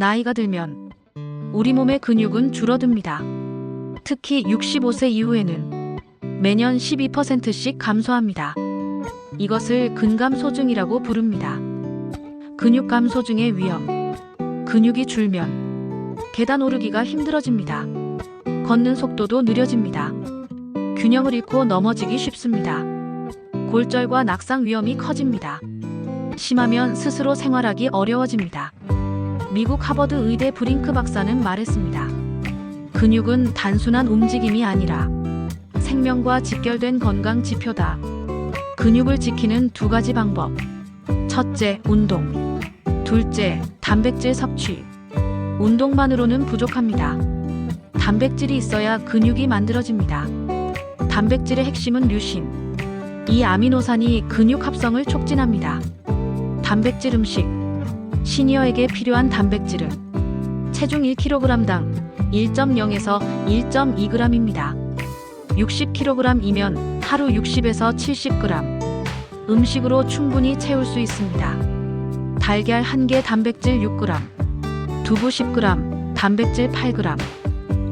나이가 들면 우리 몸의 근육은 줄어듭니다. 특히 65세 이후에는 매년 12%씩 감소합니다. 이것을 근감소증이라고 부릅니다. 근육 감소증의 위험. 근육이 줄면 계단 오르기가 힘들어집니다. 걷는 속도도 느려집니다. 균형을 잃고 넘어지기 쉽습니다. 골절과 낙상 위험이 커집니다. 심하면 스스로 생활하기 어려워집니다. 미국 하버드 의대 브링크 박사는 말했습니다. 근육은 단순한 움직임이 아니라 생명과 직결된 건강 지표다. 근육을 지키는 두 가지 방법. 첫째, 운동. 둘째, 단백질 섭취. 운동만으로는 부족합니다. 단백질이 있어야 근육이 만들어집니다. 단백질의 핵심은 류신. 이 아미노산이 근육 합성을 촉진합니다. 단백질 음식. 시니어에게 필요한 단백질은 체중 1kg당 1.0에서 1.2g입니다. 60kg이면 하루 60에서 70g. 음식으로 충분히 채울 수 있습니다. 달걀 1개 단백질 6g, 두부 10g, 단백질 8g,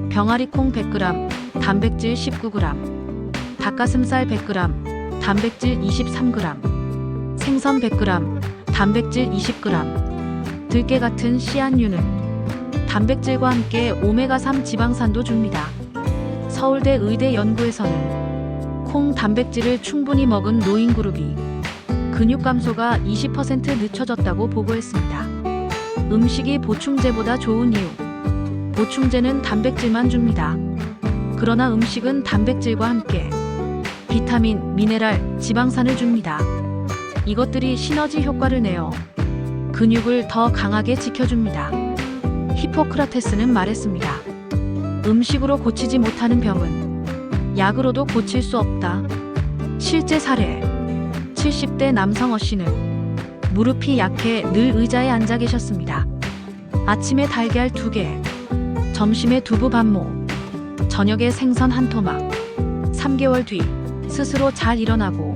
병아리콩 100g, 단백질 19g, 닭가슴살 100g, 단백질 23g, 생선 100g, 단백질 20g, 들깨 같은 씨앗류는 단백질과 함께 오메가3 지방산도 줍니다. 서울대 의대 연구에서는 콩 단백질을 충분히 먹은 노인 그룹이 근육 감소가 20% 늦춰졌다고 보고했습니다. 음식이 보충제보다 좋은 이유. 보충제는 단백질만 줍니다. 그러나 음식은 단백질과 함께 비타민, 미네랄, 지방산을 줍니다. 이것들이 시너지 효과를 내어 근육을 더 강하게 지켜줍니다. 히포크라테스는 말했습니다. 음식으로 고치지 못하는 병은 약으로도 고칠 수 없다. 실제 사례. 70대 남성 어 씨는 무릎이 약해 늘 의자에 앉아 계셨습니다. 아침에 달걀 두 개, 점심에 두부 반모, 저녁에 생선 한 토막. 3개월 뒤 스스로 잘 일어나고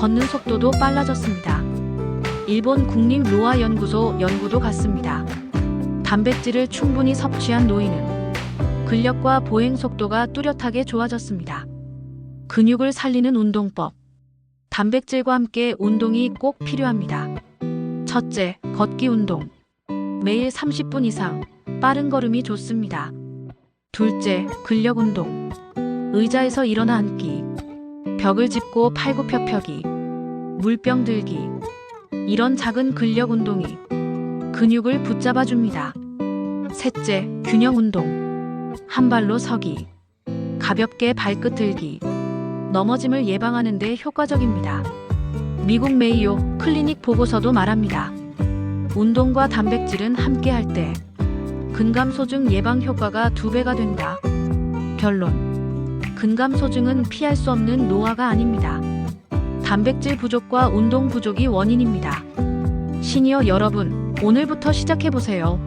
걷는 속도도 빨라졌습니다. 일본 국립 로아 연구소 연구도 같습니다. 단백질을 충분히 섭취한 노인은 근력과 보행 속도가 뚜렷하게 좋아졌습니다. 근육을 살리는 운동법. 단백질과 함께 운동이 꼭 필요합니다. 첫째, 걷기 운동. 매일 30분 이상 빠른 걸음이 좋습니다. 둘째, 근력 운동. 의자에서 일어나 앉기. 벽을 짚고 팔굽혀펴기. 물병 들기. 이런 작은 근력 운동이 근육을 붙잡아 줍니다. 셋째, 균형 운동. 한 발로 서기. 가볍게 발끝 들기. 넘어짐을 예방하는 데 효과적입니다. 미국 메이오 클리닉 보고서도 말합니다. 운동과 단백질은 함께 할 때 근감소증 예방 효과가 두 배가 된다. 결론. 근감소증은 피할 수 없는 노화가 아닙니다. 단백질 부족과 운동 부족이 원인입니다. 시니어 여러분, 오늘부터 시작해보세요.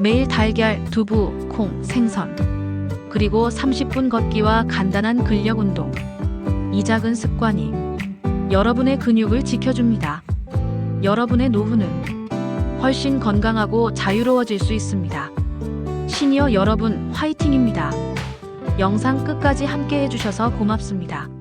매일 달걀, 두부, 콩, 생선. 그리고 30분 걷기와 간단한 근력 운동. 이 작은 습관이 여러분의 근육을 지켜줍니다. 여러분의 노후는 훨씬 건강하고 자유로워질 수 있습니다. 시니어 여러분, 화이팅입니다. 영상 끝까지 함께 해주셔서 고맙습니다.